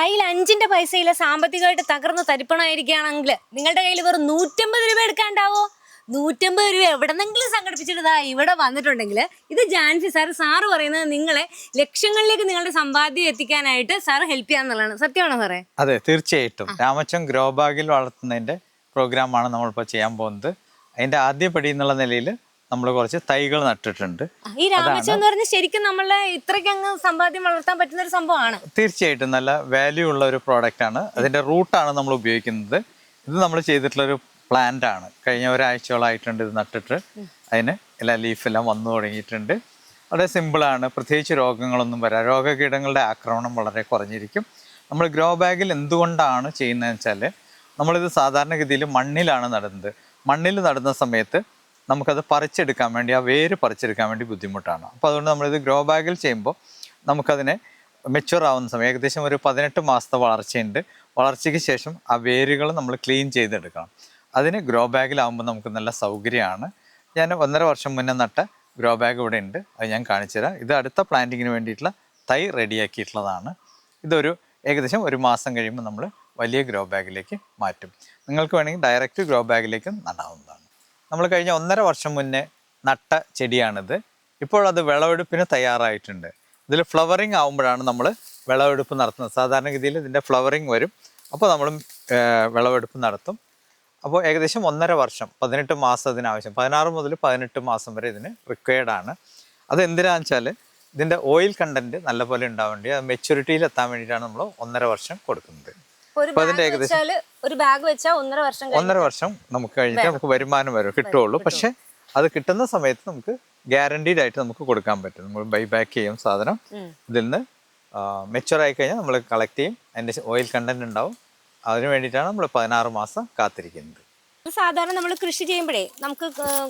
കയ്യിൽ അഞ്ചിന്റെ പൈസയില്ല സാമ്പത്തികമായിട്ട് തകർന്ന് തരിപ്പണമായിരിക്കുകയാണെങ്കിൽ നിങ്ങളുടെ കയ്യിൽ വെറും നൂറ്റമ്പത് രൂപ എടുക്കാണ്ടാവോ? നൂറ്റമ്പത് രൂപ എവിടെന്നെങ്കിലും സംഘടിപ്പിച്ചിട്ട് ദാ ഇവിടെ വന്നിട്ടുണ്ടെങ്കിൽ ഇത് ജാൻസി സാർ സാറ് പറയുന്നത് നിങ്ങളെ ലക്ഷ്യങ്ങളിലേക്ക് നിങ്ങളുടെ സമ്പാദ്യം എത്തിക്കാനായിട്ട് സാർ ഹെൽപ്പ് ചെയ്യാന്നുള്ളതാണ് സത്യമാണോ സാറേ? അതെ തീർച്ചയായിട്ടും. രാമച്ചം ഗ്രോബാഗിൽ വളർത്തുന്നതിന്റെ പ്രോഗ്രാമാണ് നമ്മളിപ്പോൾ ചെയ്യാൻ പോകുന്നത്. അതിന്റെ ആദ്യ പടി എന്നുള്ള നിലയിൽ നമ്മൾ കുറച്ച് തൈകൾ നട്ടിട്ടുണ്ട്. ഈ രാമച്ചം എന്ന് പറഞ്ഞാൽ ശരിക്കും നമ്മളെ ഇത്രയ്ക്ക് അങ്ങ് സമ്പാദ്യം വളർത്താൻ പറ്റുന്ന ഒരു സംഭവമാണ്. തീർച്ചയായിട്ടും നല്ല വാല്യൂ ഉള്ള ഒരു പ്രോഡക്റ്റ് ആണ്. അതിന്റെ റൂട്ടാണ് നമ്മൾ ഉപയോഗിക്കുന്നത്. ഇത് നമ്മൾ ചെയ്തിട്ടുള്ള ഒരു പ്ലാന്റ് ആണ്. കഴിഞ്ഞ ഒരാഴ്ചയോളായിട്ടുണ്ട് ഇത് നട്ടിട്ട്. അതിന് എല്ലാ ലീഫെല്ലാം വന്നു തുടങ്ങിയിട്ടുണ്ട്. വളരെ സിമ്പിളാണ് പ്രത്യേകിച്ച് രോഗങ്ങളൊന്നും വരാം രോഗകീടങ്ങളുടെ ആക്രമണം വളരെ കുറഞ്ഞിരിക്കും. നമ്മൾ ഗ്രോ ബാഗിൽ എന്തുകൊണ്ടാണ് ചെയ്യുന്നതെന്ന് വെച്ചാൽ നമ്മളിത് സാധാരണഗതിയിൽ മണ്ണിലാണ് നടുന്നത്. മണ്ണിൽ നടുന്ന സമയത്ത് നമുക്കത് പറിച്ചെടുക്കാൻ വേണ്ടി ആ വേര് പറിച്ചെടുക്കാൻ വേണ്ടി ബുദ്ധിമുട്ടാണ്. അപ്പോൾ അതുകൊണ്ട് നമ്മളിത് ഗ്രോ ബാഗിൽ ചെയ്യുമ്പോൾ നമുക്കതിനെ മെച്ചുവർ ആവുന്ന സമയം ഏകദേശം ഒരു പതിനെട്ട് മാസത്തെ വളർച്ചയുണ്ട്. വളർച്ചയ്ക്ക് ശേഷം ആ വേരുകൾ നമ്മൾ ക്ലീൻ ചെയ്തെടുക്കണം. അതിന് ഗ്രോ ബാഗിലാവുമ്പോൾ നമുക്ക് നല്ല സൗകര്യമാണ്. ഞാൻ ഒന്നര വർഷം മുന്നേ നട്ട ഗ്രോ ബാഗ് ഇവിടെ ഉണ്ട്. അത് ഞാൻ കാണിച്ചു തരാം. ഇത് അടുത്ത പ്ലാന്റിങ്ങിന് വേണ്ടിയിട്ടുള്ള തൈ റെഡിയാക്കിയിട്ടുള്ളതാണ്. ഇതൊരു ഏകദേശം ഒരു മാസം കഴിയുമ്പോൾ നമ്മൾ വലിയ ഗ്രോ ബാഗിലേക്ക് മാറ്റും. നിങ്ങൾക്ക് വേണമെങ്കിൽ ഡയറക്റ്റ് ഗ്രോ ബാഗിലേക്ക് നടാവുന്നതാണ്. നമ്മൾ കഴിഞ്ഞ ഒന്നര വർഷം മുന്നേ നട്ട ചെടിയാണിത്. ഇപ്പോൾ അത് വിളവെടുപ്പിന് തയ്യാറായിട്ടുണ്ട്. ഇതിൽ ഫ്ലവറിങ് ആകുമ്പോഴാണ് നമ്മൾ വിളവെടുപ്പ് നടത്തുന്നത്. സാധാരണഗതിയിൽ ഇതിന്റെ ഫ്ലവറിങ് വരും. അപ്പോൾ നമ്മൾ വിളവെടുപ്പ് നടത്തും. അപ്പോൾ ഏകദേശം ഒന്നര വർഷം പതിനെട്ട് മാസം ഇതിനാവശ്യം പതിനാറ് മുതൽ പതിനെട്ട് മാസം വരെ ഇതിന് റിക്വയർഡാണ് ആണ്. അത് എന്തിനാന്ന് വെച്ചാൽ ഇതിന്റെ ഓയിൽ കണ്ടന്റ് നല്ലപോലെ ഉണ്ടാവേണ്ടി അത് മെച്യൂരിറ്റിയിൽ എത്താൻ വേണ്ടിയിട്ടാണ് നമ്മൾ ഒന്നര വർഷം കൊടുക്കുന്നത്. ഒരു അതിന്റെ ബാഗ് വെച്ചാൽ ഒന്നര വർഷം ഒന്നര വർഷം നമുക്ക് കഴിഞ്ഞിട്ട് നമുക്ക് വരുമാനം വരും കിട്ടുള്ളൂ പക്ഷെ അത് കിട്ടുന്ന സമയത്ത് നമുക്ക് ഗ്യാരണ്ടീഡ് ആയിട്ട് നമുക്ക് കൊടുക്കാൻ പറ്റും. നമ്മൾ ബൈ ബാക്ക് ചെയ്യും സാധനം. ഇതിൽ നിന്ന് മെച്ചുവർ ആയി കഴിഞ്ഞാൽ നമ്മൾ കളക്ട് ചെയ്യും. അതിന്റെ ഓയിൽ കണ്ടന്റ് ഉണ്ടാവും. അതിന് വേണ്ടിയിട്ടാണ് നമ്മൾ പതിനാറ് മാസം കാത്തിരിക്കുന്നത്. സാധാരണ നമ്മൾ കൃഷി ചെയ്യുമ്പോഴേ നമുക്ക്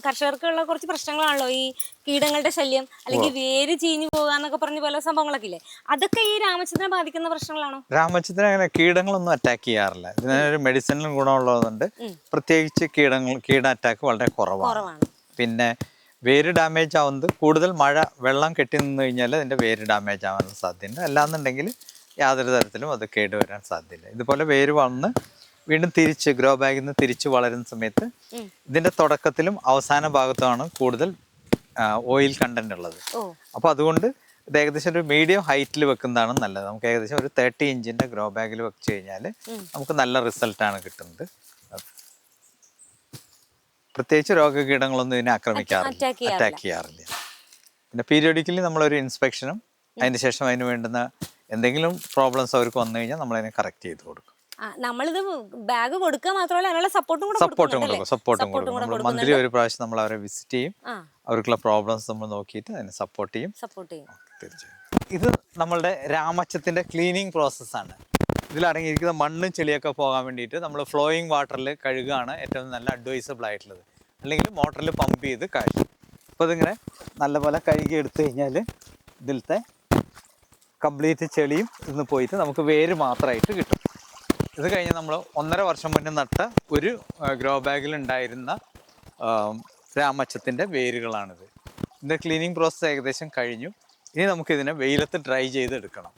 കർഷകർക്കുള്ള കുറച്ച് പ്രശ്നങ്ങളാണല്ലോ ഈ കീടങ്ങളുടെ ശല്യം അല്ലെങ്കിൽ വേര് ചീഞ്ഞു പോകുക എന്നൊക്കെ പറഞ്ഞ പല സംഭവങ്ങളൊക്കെ ഇല്ലേ? അതൊക്കെ ഈ രാമചന്ദ്രനെ ബാധിക്കുന്ന പ്രശ്നങ്ങളാണോ? രാമചന്ദ്രൻ അങ്ങനെ കീടങ്ങളൊന്നും അറ്റാക്ക് ചെയ്യാറില്ല. ഇതിനൊരു മെഡിസിനിലും ഗുണമുള്ളതുകൊണ്ട്. പ്രത്യേകിച്ച് കീടങ്ങൾ കീട അറ്റാക്ക് വളരെ കുറവാണ്. കുറവാണ്. പിന്നെ വേര് ഡാമേജ് ആവുന്നത് കൂടുതൽ മഴ വെള്ളം കെട്ടി നിന്ന് കഴിഞ്ഞാൽ അതിന്റെ വേര് ഡാമേജ് ആവാനുള്ള സാധ്യതയുണ്ട്. അല്ലാന്നുണ്ടെങ്കിൽ യാതൊരു തരത്തിലും അത് കേടുവരാൻ സാധ്യതയില്ല. ഇതുപോലെ വേര് വന്ന് വീണ്ടും തിരിച്ച് ഗ്രോ ബാഗിൽ നിന്ന് തിരിച്ച് വളരുന്ന സമയത്ത് ഇതിന്റെ തുടക്കത്തിലും അവസാന ഭാഗത്തുമാണ് കൂടുതൽ ഓയിൽ കണ്ടന്റ് ഉള്ളത്. അപ്പൊ അതുകൊണ്ട് ഇത് ഏകദേശം ഒരു മീഡിയം ഹൈറ്റിൽ വെക്കുന്നതാണ് നല്ലത്. നമുക്ക് ഏകദേശം ഒരു തേർട്ടി ഇഞ്ചിന്റെ ഗ്രോ ബാഗിൽ വെച്ച് കഴിഞ്ഞാൽ നമുക്ക് നല്ല റിസൾട്ടാണ് കിട്ടുന്നത്. പ്രത്യേകിച്ച് രോഗകീടങ്ങളൊന്നും ഇതിനെ ആക്രമിക്കാറില്ല. അറ്റാക്ക് ചെയ്യാറില്ല. പിന്നെ പീരിയോഡിക്കലി നമ്മളൊരു ഇൻസ്പെക്ഷനും അതിന് ശേഷം അതിന് വേണ്ടുന്ന എന്തെങ്കിലും പ്രോബ്ലംസ് അവർക്ക് വന്നു കഴിഞ്ഞാൽ നമ്മളതിനെ കറക്റ്റ് ചെയ്ത് കൊടുക്കും. നമ്മളിത് ബാഗ് കൊടുക്കുക മാത്രമല്ല അതിനുള്ള സപ്പോർട്ടും കൂടെ സപ്പോർട്ടും? കൊടുക്കും. സപ്പോർട്ടും കൊടുക്കും. മന്ത്ലി ഒരു പ്രാവശ്യം നമ്മൾ അവരെ വിസിറ്റ് ചെയ്യും അവർക്കുള്ള പ്രോബ്ലംസ് നമ്മൾ നോക്കിയിട്ട് അതിനെ സപ്പോർട്ട് ചെയ്യും. സപ്പോർട്ട് ചെയ്യും. തീർച്ചയായും. ഇത് നമ്മളുടെ രാമച്ചത്തിന്റെ ക്ലീനിങ് പ്രോസസ്സാണ് ഇതിൽ അടങ്ങിയിരിക്കുന്ന മണ്ണും ചെളിയൊക്കെ പോകാൻ വേണ്ടിയിട്ട് നമ്മൾ ഫ്ലോയിങ് വാട്ടറിൽ കഴുകുകയാണ് ഏറ്റവും നല്ല അഡ്വൈസബിൾ ആയിട്ടുള്ളത്. അല്ലെങ്കിൽ മോട്ടറിൽ പമ്പ് ചെയ്ത് കഴുകും. അപ്പോൾ ഇതിങ്ങനെ നല്ലപോലെ കഴുകി എടുത്തു കഴിഞ്ഞാൽ ഇതിലത്തെ കംപ്ലീറ്റ് ചെളിയും ഇന്ന് പോയിട്ട് നമുക്ക് വേര് മാത്രമായിട്ട് കിട്ടും. ഇത് കഴിഞ്ഞ് നമ്മൾ ഒന്നര വർഷം മുന്നേ നട്ട ഒരു ഗ്രോ ബാഗിൽ ഉണ്ടായിരുന്ന രാമച്ചത്തിന്റെ വേരുകളാണിത്. ഇതിന്റെ ക്ലീനിങ് പ്രോസസ്സ് ഏകദേശം കഴിഞ്ഞു. ഇനി നമുക്കിതിനെ വെയിലത്ത് ഡ്രൈ ചെയ്തെടുക്കണം.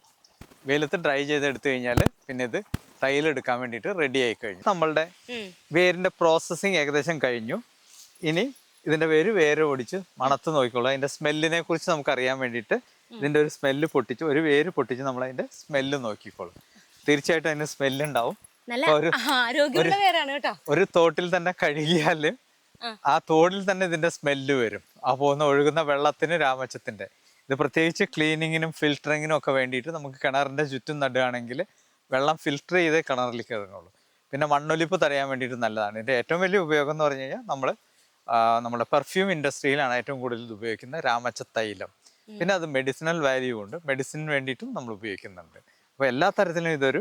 വെയിലത്ത് ഡ്രൈ ചെയ്തെടുത്തു കഴിഞ്ഞാൽ പിന്നെ ഇത് തൈലെടുക്കാൻ വേണ്ടിയിട്ട് റെഡി ആയി കഴിഞ്ഞു. നമ്മളുടെ. വേരിന്റെ പ്രോസസ്സിങ് ഏകദേശം കഴിഞ്ഞു. ഇനി ഇതിന്റെ വേര് വേര് ഓടിച്ച് മണത്ത് നോക്കിക്കോളൂ. അതിന്റെ സ്മെല്ലിനെ കുറിച്ച് നമുക്കറിയാൻ വേണ്ടിയിട്ട് ഇതിന്റെ ഒരു സ്മെല്ല് പൊട്ടിച്ച് ഒരു വേര് പൊട്ടിച്ച് നമ്മൾ അതിന്റെ സ്മെല്ല് നോക്കിക്കോളും. തീർച്ചയായിട്ടും അതിന് സ്മെല്ല് ഉണ്ടാവും. നല്ല ഒരു ആരോഗ്യമുള്ള പേരാണ് കേട്ടോ. ഒരു തോട്ടിൽ തന്നെ കഴുകിയാൽ ആ. ആ തോടിൽ തന്നെ ഇതിന്റെ സ്മെല്ല് വരും. ആ പോകുന്ന ഒഴുകുന്ന വെള്ളത്തിന് രാമച്ചത്തിന്റെ. ഇത് പ്രത്യേകിച്ച് ക്ലീനിങ്ങിനും ഫിൽറ്ററിങ്ങിനും ഒക്കെ വേണ്ടിയിട്ട് നമുക്ക് കിണറിന്റെ ചുറ്റും നടുകയാണെങ്കിൽ വെള്ളം ഫിൽറ്റർ ചെയ്തേ കിണറിലേക്ക് ഇറങ്ങുള്ളൂ. പിന്നെ മണ്ണൊലിപ്പ് തടയാൻ വേണ്ടിയിട്ട് നല്ലതാണ്. ഇതിന്റെ ഏറ്റവും വലിയ ഉപയോഗം എന്ന് പറഞ്ഞു കഴിഞ്ഞാൽ നമ്മൾ നമ്മുടെ പെർഫ്യൂം ഇൻഡസ്ട്രിയിലാണ് ഏറ്റവും കൂടുതൽ ഇത് ഉപയോഗിക്കുന്നത് രാമച്ച തൈലം പിന്നെ അത് മെഡിസിനൽ വാല്യൂ ഉണ്ട്. മെഡിസിന് വേണ്ടിയിട്ടും നമ്മൾ ഉപയോഗിക്കുന്നുണ്ട്. അപ്പോൾ എല്ലാ തരത്തിലും ഇതൊരു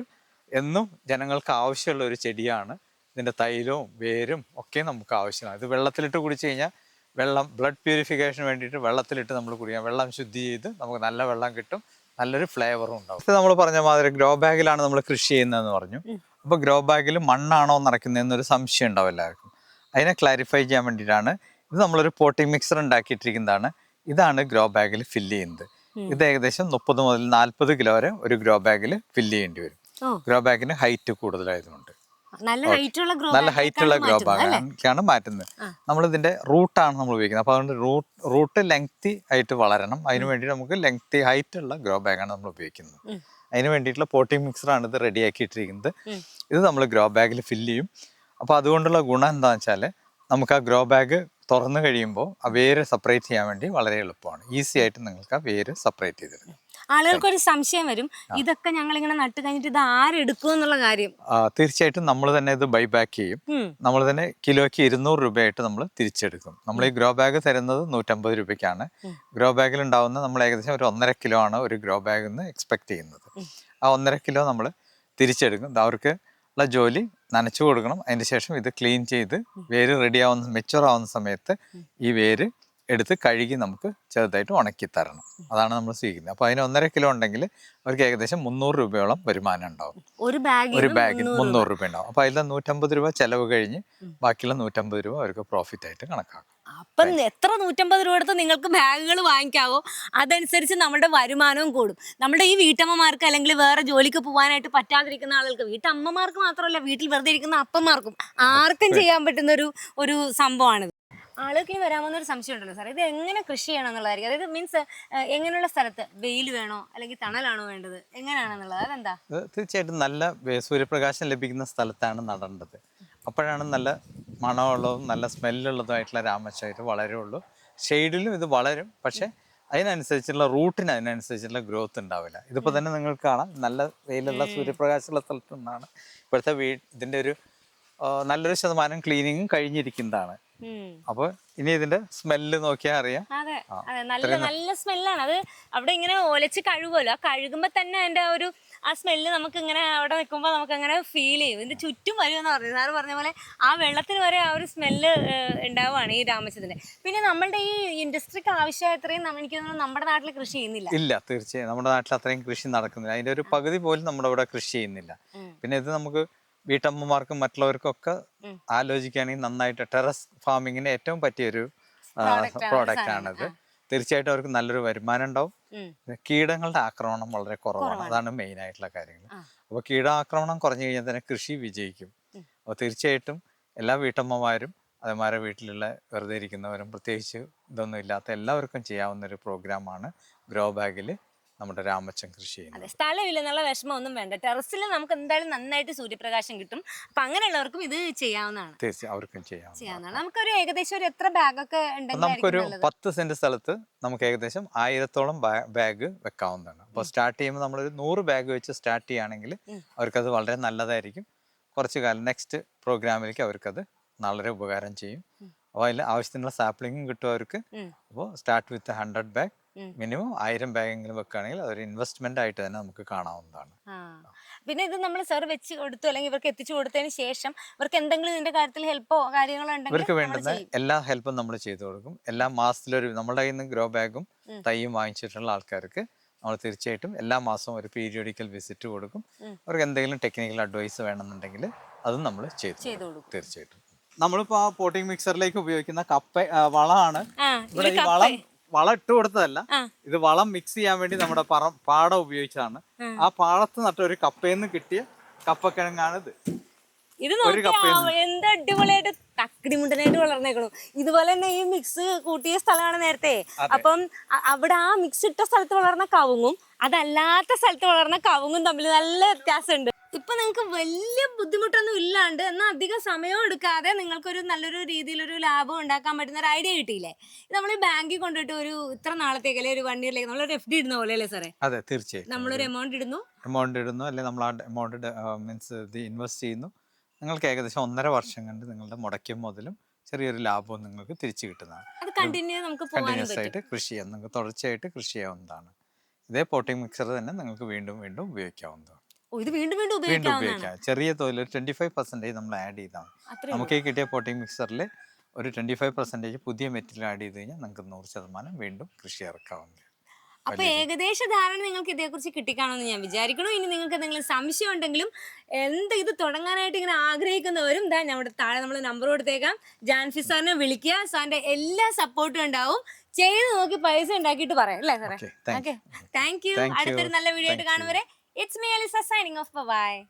എന്നും ജനങ്ങൾക്ക് ആവശ്യമുള്ള ഒരു ചെടിയാണ്. ഇതിന്റെ തൈലവും വേരും ഒക്കെ നമുക്ക് ആവശ്യമാണ്. ഇത് വെള്ളത്തിലിട്ട് കുടിച്ചു കഴിഞ്ഞാൽ വെള്ളം ബ്ലഡ് പ്യൂരിഫിക്കേഷന് വേണ്ടിയിട്ട് വെള്ളത്തിലിട്ട് നമ്മൾ കുടിക്കാം. വെള്ളം ശുദ്ധി ചെയ്ത് നമുക്ക് നല്ല വെള്ളം കിട്ടും. നല്ലൊരു ഫ്ലേവറും ഉണ്ടാവും. ഇത് നമ്മൾ പറഞ്ഞ മാതിരി ഗ്രോ ബാഗിലാണ് നമ്മൾ കൃഷി ചെയ്യുന്നതെന്ന് പറഞ്ഞു. അപ്പോൾ ഗ്രോ ബാഗിൽ മണ്ണാണോ നിറയ്ക്കുന്നതെന്നൊരു സംശയം ഉണ്ടാവും എല്ലാവർക്കും അതിനെ ക്ലാരിഫൈ ചെയ്യാൻ വേണ്ടിയിട്ടാണ് ഇത് നമ്മളൊരു പോട്ടിംഗ് മിക്സർ ഉണ്ടാക്കിയിട്ടിരിക്കുന്നതാണ്. ഇതാണ് ഗ്രോ ബാഗിൽ ഫില്ല് ചെയ്യുന്നത്. ഇത് ഏകദേശം മുപ്പത് മുതൽ നാൽപ്പത് കിലോ വരെ ഒരു ഗ്രോ ബാഗിൽ ഫില്ല് ചെയ്യേണ്ടി വരും. ഗ്രോ ബാഗിന് ഹൈറ്റ് കൂടുതലായതുകൊണ്ട്. നല്ല ഹൈറ്റ് ഉള്ള ഗ്രോ ബാഗാണ് മാറ്റുന്നത്. നമ്മൾ ഇതിന്റെ റൂട്ടാണ് നമ്മൾ ഉപയോഗിക്കുന്നത്. അപ്പോൾ അതുകൊണ്ട് റൂട്ട് റൂട്ട് ലെങ്തി ആയിട്ട് വളരണം. അതിന് വേണ്ടി നമുക്ക് ലെങ്തി ഹൈറ്റ് ഉള്ള ഗ്രോ ബാഗാണ് നമ്മൾ ഉപയോഗിക്കുന്നത്. അതിന് വേണ്ടിയിട്ടുള്ള പോട്ടിംഗ് മിക്സറാണ് ഇത് റെഡി ആക്കിയിട്ടിരിക്കുന്നത്. ഇത് നമ്മൾ ഗ്രോ ബാഗിൽ ഫില്ല് ചെയ്യും. അപ്പോൾ അതുകൊണ്ടുള്ള ഗുണം എന്താണെന്ന് വെച്ചാൽ നമുക്ക് ആ ഗ്രോ ബാഗ് തുറന്നു കഴിയുമ്പോൾ ആ വേര് സെപ്പറേറ്റ് ചെയ്യാൻ വേണ്ടി വളരെ എളുപ്പമാണ്. ഈസി ആയിട്ട് നിങ്ങൾക്ക് ആ വേര് സെപ്പറേറ്റ് ചെയ്തെടുക്കും. ആളുകൾക്ക് ഒരു സംശയം വരും. ഇതൊക്കെ ഞങ്ങൾ ഇങ്ങനെ നട്ട് കഴിഞ്ഞിട്ട് ഇത് ആരെടുക്കും എന്നുള്ള കാര്യം. തീർച്ചയായിട്ടും നമ്മൾ തന്നെ ഇത് ബൈ ബാക്ക് ചെയ്യും. നമ്മൾ തന്നെ കിലോയ്ക്ക് ഇരുന്നൂറ് രൂപയായിട്ട് നമ്മൾ തിരിച്ചെടുക്കും. നമ്മൾ ഈ ഗ്രോ ബാഗ് തരുന്നത് നൂറ്റമ്പത് രൂപയ്ക്കാണ്. ഗ്രോ ബാഗിൽ ഉണ്ടാവുന്ന നമ്മൾ ഏകദേശം ഒരു ഒന്നര കിലോ ആണ് ഒരു ഗ്രോ ബാഗിൽ നിന്ന് എക്സ്പെക്ട് ചെയ്യുന്നത്. ആ ഒന്നര കിലോ നമ്മൾ തിരിച്ചെടുക്കും. അവർക്ക് ഉള്ള ജോലി നനച്ചു കൊടുക്കണം. അതിന് ശേഷം ഇത് ക്ലീൻ ചെയ്ത് വേര് റെഡി ആവുന്ന മെച്ചുവർ ആവുന്ന സമയത്ത് ഈ വേര് എടുത്ത് കഴുകി നമുക്ക് ചെറുതായിട്ട് ഉണക്കി തരണം. അതാണ് നമ്മൾ സ്വീകരിക്കുന്നത്. അപ്പോൾ അതിന് ഒന്നര കിലോ ഉണ്ടെങ്കിൽ അവർക്ക് ഏകദേശം മുന്നൂറ് രൂപയോളം വരുമാനം ഉണ്ടാവും. ഒരു ബാഗ് ഒരു ബാഗിന് മുന്നൂറ് രൂപ. ഉണ്ടാവും. അപ്പൊ അതിൽ നൂറ്റമ്പത് രൂപ ചെലവ് കഴിഞ്ഞ് ബാക്കിയുള്ള നൂറ്റമ്പത് രൂപ അവർക്ക് പ്രോഫിറ്റ് ആയിട്ട് കണക്കാക്കും. അപ്പം എത്ര നൂറ്റമ്പത് രൂപ എടുത്ത് നിങ്ങൾക്ക് ബാഗുകൾ വാങ്ങിക്കാവോ? അതനുസരിച്ച് നമ്മുടെ വരുമാനവും കൂടും. നമ്മുടെ ഈ വീട്ടമ്മമാർക്ക് അല്ലെങ്കിൽ വേറെ ജോലിക്ക് പോകാനായിട്ട് പറ്റാതിരിക്കുന്ന ആളുകൾക്ക് വീട്ടമ്മമാർക്ക് മാത്രമല്ല വീട്ടിൽ വെറുതെ ഇരിക്കുന്ന അപ്പന്മാർക്കും ആർക്കും ചെയ്യാൻ പറ്റുന്ന ഒരു ഒരു സംഭവമാണിത്. ആളുകൾക്ക് ഇനി വരാമെന്ന ഒരു സംശയം ഉണ്ടല്ലോ സാർ ഇത് എങ്ങനെ കൃഷി ചെയ്യണം എന്നുള്ളതായിരിക്കും അതായത് മീൻസ് എങ്ങനെയുള്ള സ്ഥലത്ത്? വെയിൽ വേണോ? അല്ലെങ്കിൽ തണലാണോ വേണ്ടത്? എങ്ങനെയാണെന്നുള്ളത്? അതെന്താ? തീർച്ചയായിട്ടും നല്ല സൂര്യപ്രകാശം ലഭിക്കുന്ന സ്ഥലത്താണ് നടേണ്ടത്. അപ്പോഴാണ് നല്ല മണമുള്ളതും നല്ല സ്മെല്ലുള്ളതുമായിട്ടുള്ള രാമച്ചായിട്ട് വളരുള്ളൂ ഷെയ്ഡിലും ഇത് വളരും. പക്ഷെ അതിനനുസരിച്ചുള്ള റൂട്ടിന് അതിനനുസരിച്ചുള്ള ഗ്രോത്ത് ഉണ്ടാവില്ല. ഇതിപ്പോൾ തന്നെ നിങ്ങൾക്ക് കാണാം. നല്ല വെയിലുള്ള സൂര്യപ്രകാശമുള്ള സ്ഥലത്തു നിന്നാണ് ഇപ്പോഴത്തെ വീ ഇതിന്റെ ഒരു നല്ലൊരു ശതമാനം ക്ലീനിങ്ങും കഴിഞ്ഞിരിക്കുന്നതാണ്. ഉം. അപ്പോൾ ഇനി ഇതിന്റെ സ്മെല്ല് നോക്കിയാൽ അറിയാം. അതെ അതെ. നല്ല നല്ല സ്മെല്ലാണ്. അത് അവിടെ ഇങ്ങനെ ഒലച്ച് കഴുകുമല്ലോ. ആ കഴുകുമ്പോ തന്നെ അതിന്റെ ഒരു ആ സ്മെല്ല് നമുക്ക് ഇങ്ങനെ അവിടെ നിൽക്കുമ്പോൾ നമുക്ക് അങ്ങനെ ഫീൽ ചെയ്യും. ഇതിന്റെ ചുറ്റും വരുമെന്ന് പറഞ്ഞു സാറ് പറഞ്ഞ പോലെ ആ വെള്ളത്തിന് വരെ ആ ഒരു സ്മെല്ല് ഉണ്ടാവുകയാണ് ഈ രാമച്ചതിന്റെ പിന്നെ നമ്മളുടെ ഈ ഇൻഡസ്ട്രിക്ക് ആവശ്യമായ അത്രയും നമ്മൾ എനിക്ക് തോന്നുന്നു നമ്മുടെ നാട്ടിൽ കൃഷി ചെയ്യുന്നില്ല. ഇല്ല തീർച്ചയായും. നമ്മുടെ നാട്ടിൽ അത്രയും കൃഷി നടക്കുന്നില്ല. അതിന്റെ ഒരു പകുതി പോലും നമ്മുടെ ഇവിടെ കൃഷി ചെയ്യുന്നില്ല. പിന്നെ ഇത് നമുക്ക് വീട്ടമ്മമാർക്കും മറ്റുള്ളവർക്കും ഒക്കെ ആലോചിക്കുകയാണെങ്കിൽ നന്നായിട്ട് ടെറസ് ഫാമിങ്ങിന് ഏറ്റവും പറ്റിയൊരു പ്രോഡക്റ്റ്. ആണിത്. തീർച്ചയായിട്ടും അവർക്ക് നല്ലൊരു വരുമാനം ഉണ്ടാവും. കീടങ്ങളുടെ ആക്രമണം വളരെ കുറവാണ്. അതാണ് മെയിൻ ആയിട്ടുള്ള കാര്യങ്ങൾ. അപ്പൊ അപ്പോൾ കീടാക്രമണം കുറഞ്ഞു കഴിഞ്ഞാൽ തന്നെ കൃഷി വിജയിക്കും. അപ്പോൾ തീർച്ചയായിട്ടും എല്ലാ വീട്ടമ്മമാരും അതേമാരെ വീട്ടിലുള്ള വെറുതെ ഇരിക്കുന്നവരും പ്രത്യേകിച്ച് ഇതൊന്നും ഇല്ലാത്ത എല്ലാവർക്കും ചെയ്യാവുന്ന ഒരു പ്രോഗ്രാമാണ് ഗ്രോ ബാഗിൽ നമ്മുടെ രാമച്ചൻ കൃഷി ചെയ്യുന്നത് അതെ സ്ഥലമില്ല എന്നുള്ള വിഷമം ഒന്നും വേണ്ട. ടെറസിൽ നമുക്ക് എന്തായാലും നന്നായിട്ട് സൂര്യപ്രകാശം കിട്ടും. അപ്പൊ അങ്ങനെയുള്ളവർക്കും ഇത് ചെയ്യാവുന്നതാണ്. തീർച്ചയായും അവർക്കും ചെയ്യാം ചെയ്യാവുന്നതാണ്. നമുക്കൊരു ഏകദേശം ഒരു എത്ര ബാഗൊക്കെ നമുക്കൊരു പത്ത് സെന്റ് സ്ഥലത്ത് നമുക്ക് ഏകദേശം ആയിരത്തോളം ബാഗ് വെക്കാവുന്നതാണ്. അപ്പോൾ സ്റ്റാർട്ട് ചെയ്യുമ്പോൾ നമ്മളൊരു നൂറ് ബാഗ് വെച്ച് സ്റ്റാർട്ട് ചെയ്യുകയാണെങ്കിൽ അവർക്കത് വളരെ നല്ലതായിരിക്കും. കുറച്ചു കാലം നെക്സ്റ്റ് പ്രോഗ്രാമിലേക്ക് അവർക്കത് വളരെ ഉപകാരം ചെയ്യും. അപ്പോൾ അതിൽ ആവശ്യത്തിനുള്ള സാപ്ലിങ്ങും കിട്ടും അവർക്ക്. അപ്പോൾ start with hundred bag. Minimum ആയിരം ബാഗെങ്കിലും വെക്കുകയാണെങ്കിൽ അതൊരു ഇൻവെസ്റ്റ്മെന്റ് ആയിട്ട് തന്നെ നമുക്ക് കാണാവുന്നതാണ്. ആ. പിന്നെ ഇത് നമ്മൾ സാർ വെച്ച് കൊടുത്തു അല്ലെങ്കിൽ ഇവർക്ക് എത്തിച്ചു കൊടുത്തതിന് ശേഷം ഇവർക്ക് എന്തെങ്കിലും ഇതിന്റെ കാര്യത്തിൽ ഹെൽപ്പോ കാര്യങ്ങളോ ഉണ്ടെങ്കിൽ ഇവർക്ക് വേണ്ടുന്ന എല്ലാ ഹെൽപ്പും നമ്മൾ ചെയ്തു കൊടുക്കും. എല്ലാ മാസത്തിലൊരു നമ്മുടെ കയ്യിൽ നിന്ന് ഗ്രോ ബാഗും തൈയും വാങ്ങിച്ചിട്ടുള്ള ആൾക്കാർക്ക് നമ്മൾ തീർച്ചയായിട്ടും എല്ലാ മാസവും ഒരു പീരിയോഡിക്കൽ വിസിറ്റ് കൊടുക്കും. അവർക്ക് എന്തെങ്കിലും ടെക്നിക്കൽ അഡ്വൈസ് വേണമെന്നുണ്ടെങ്കിൽ അതും നമ്മൾ ചെയ്തു ചെയ്തു കൊടുക്കും. തീർച്ചയായിട്ടും. നമ്മളിപ്പോ ആ പോട്ടിംഗ് മിക്സറിലേക്ക് ഉപയോഗിക്കുന്ന കപ്പ വളമാണ് ആ ഇവിടെ ഈ വളം വളം ഇട്ട് കൊടുത്തതല്ല ഇത് വളം മിക്സ് ചെയ്യാൻ വേണ്ടി നമ്മുടെ പാടം ഉപയോഗിച്ചാണ് ആ. പാടത്ത് നട്ട ഒരു കപ്പയിൽ നിന്ന് കിട്ടിയ കപ്പക്കിഴങ്ങാണ് ഇത് ഇത് എന്ത് അടിപൊളിയായിട്ട് വളർന്നേക്കണു. ഇതുപോലെ തന്നെ ഈ മിക്സ് കൂട്ടിയ സ്ഥലമാണ് നേരത്തെ. അപ്പം അവിടെ ആ മിക്സ് ഇട്ട സ്ഥലത്ത് വളർന്ന കവുങ്ങും അതല്ലാത്ത സ്ഥലത്ത് വളർന്ന കവുങ്ങും തമ്മിൽ നല്ല വ്യത്യാസമുണ്ട്. ഇപ്പൊ നിങ്ങൾക്ക് വലിയ ബുദ്ധിമുട്ടൊന്നും ഇല്ലാണ്ട് എന്നാൽ അധികം സമയം എടുക്കാതെ നിങ്ങൾക്കൊരു നല്ലൊരു രീതിയിലൊരു ലാഭം ഉണ്ടാക്കാൻ പറ്റുന്ന ഒരു ഐഡിയ കിട്ടിയില്ലേ? നമ്മൾ ബാങ്കിൽ കൊണ്ടിട്ട് ഒരു ഇത്ര നാളത്തേക്ക് അല്ലെ ഒരു വൺ ഇയറിലേക്ക് നമ്മളൊരു എഫ് ഡി ഇടുന്ന പോലെ അല്ലേ സാറേ? അതെ തീർച്ചയായും. നമ്മളൊരു എമൗണ്ട് ഇടുന്നു. എമൗണ്ട് ഇടുന്നു അല്ലെങ്കിൽ നമ്മൾ ആ എമൗണ്ട് മീൻസ് ഇത് ഇൻവെസ്റ്റ് ചെയ്യുന്നു. നിങ്ങൾക്ക് ഏകദേശം ഒന്നര വർഷം കണ്ട് നിങ്ങളുടെ മുടക്കിയ മുതലും ചെറിയൊരു ലാഭവും നിങ്ങൾക്ക് തിരിച്ചു കിട്ടുന്നതാണ്. അത് കണ്ടിന്യൂ നമുക്ക് പോകാനും കണ്ടിന്യൂസ് ആയിട്ട് കൃഷി ചെയ്യാം. നിങ്ങൾക്ക് തുടർച്ചയായിട്ട് കൃഷി ചെയ്യാവുന്നതാണ്. ഇതേ പോട്ടിംഗ് മിക്സർ തന്നെ നിങ്ങൾക്ക് വീണ്ടും വീണ്ടും ഉപയോഗിക്കാവുന്നതാണ്. ഇത് വീണ്ടും വീണ്ടും ഉപയോഗിക്കാം. ചെറിയ തോതിൽ ട്വന്റി ഫൈവ് പെർസെന്റേജ് നമ്മൾ ആഡ് ചെയ്താൽ നമുക്ക് ഈ കിട്ടിയ പോട്ടിംഗ് മിക്സറിൽ ഒരു ട്വന്റി ഫൈവ് പെർസെന്റേജ് പുതിയ മെറ്റീരിയൽ ആഡ് ചെയ്ത് കഴിഞ്ഞാൽ നമുക്ക് നൂറ് ശതമാനം വീണ്ടും കൃഷി ഇറക്കാവുന്നതാണ്. അപ്പൊ ഏകദേശ ധാരണ നിങ്ങൾക്ക് ഇതേക്കുറിച്ച് കിട്ടിക്കാണോന്ന് ഞാൻ വിചാരിക്കണു ഇനി നിങ്ങൾക്ക് എന്തെങ്കിലും സംശയം ഉണ്ടെങ്കിലും എന്ത് ഇത് തുടങ്ങാനായിട്ട് ഇങ്ങനെ ആഗ്രഹിക്കുന്നവരും ഇതാ നമ്മുടെ താഴെ നമ്മൾ നമ്പർ കൊടുത്തേക്കാം. ജാൻഫി സാറിനെ വിളിക്കുക. സാറിന്റെ എല്ലാ സപ്പോർട്ടും ഉണ്ടാവും. ചെയ്ത് നോക്കി പൈസ ഉണ്ടാക്കിയിട്ട് പറയാം. അല്ലേ സാറേ? ഓക്കെ താങ്ക് യു അടുത്തൊരു നല്ല വീഡിയോ ആയിട്ട് Thank It's me, Elisa, signing off. Bye-bye.